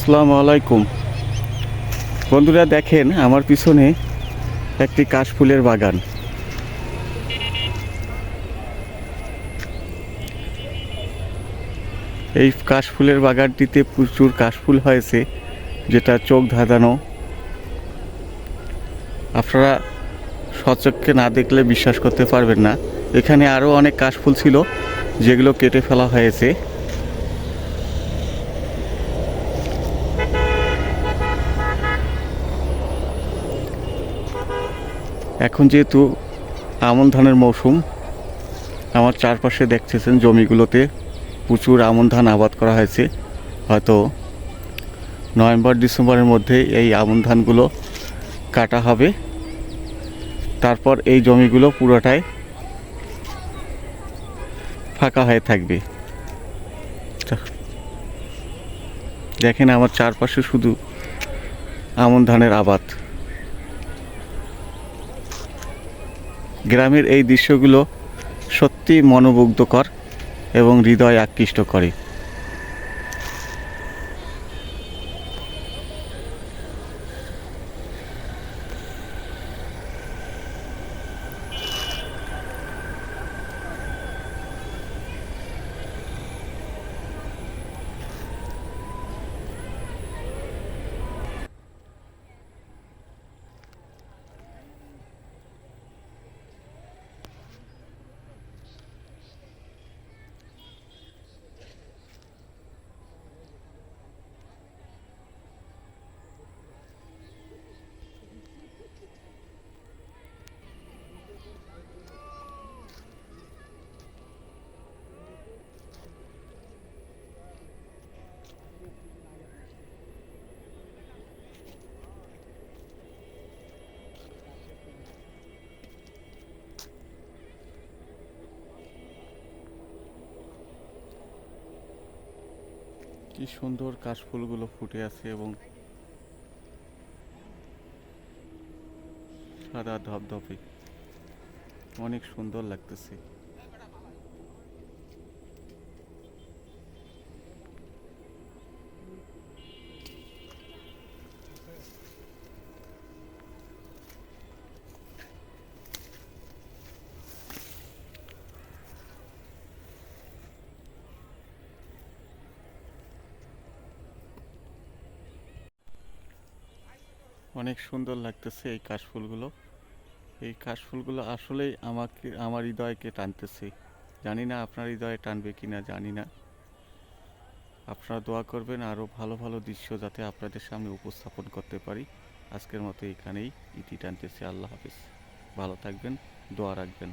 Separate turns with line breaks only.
আসসালামু আলাইকুম। বন্ধুরা দেখেন, আমার পিছনে একটি কাশফুলের বাগান। এই কাশফুলের বাগানটিতে প্রচুর কাশফুল হয়েছে, যেটা চোখ ধাঁধানো। আপনারা সচক্ষে না দেখলে বিশ্বাস করতে পারবেন না। এখানে আরও অনেক কাশফুল ছিল, যেগুলো কেটে ফেলা হয়েছে। এখন যেহেতু আমন ধানের মৌসুম, আমার চারপাশে দেখতেছেন জমিগুলোতে প্রচুর আমন ধান আবাদ করা হয়েছে। হয়তো নভেম্বর, ডিসেম্বরের মধ্যে এই আমন ধানগুলো কাটা হবে। তারপর এই জমিগুলো পুরোটাই ফাঁকা হয়ে থাকবে। দেখেন আমার চারপাশে শুধু আমন ধানের আবাদ। গ্রামের এই দৃশ্যগুলো সত্যি মনোমুগ্ধকর এবং হৃদয় আকৃষ্ট করে। কি সুন্দর কাশফুলগুলো ফুটে আছে এবং সাদা ধপধপে। অনেক সুন্দর লাগতেছে। অনেক সুন্দর লাগতেছে এই কাশফুলগুলো। এই কাশফুলগুলো আসলেই আমাকে, আমার হৃদয়কে টানতেছে। জানি না আপনার হৃদয়ে টানবে কি না জানি না। আপনারা দোয়া করবেন আরও ভালো ভালো দৃশ্য যাতে আপনাদের সামনে উপস্থাপন করতে পারি। আজকের মতো এখানেই ইতি টানতেছে, আল্লাহ হাফিজ। ভালো থাকবেন, দোয়া রাখবেন।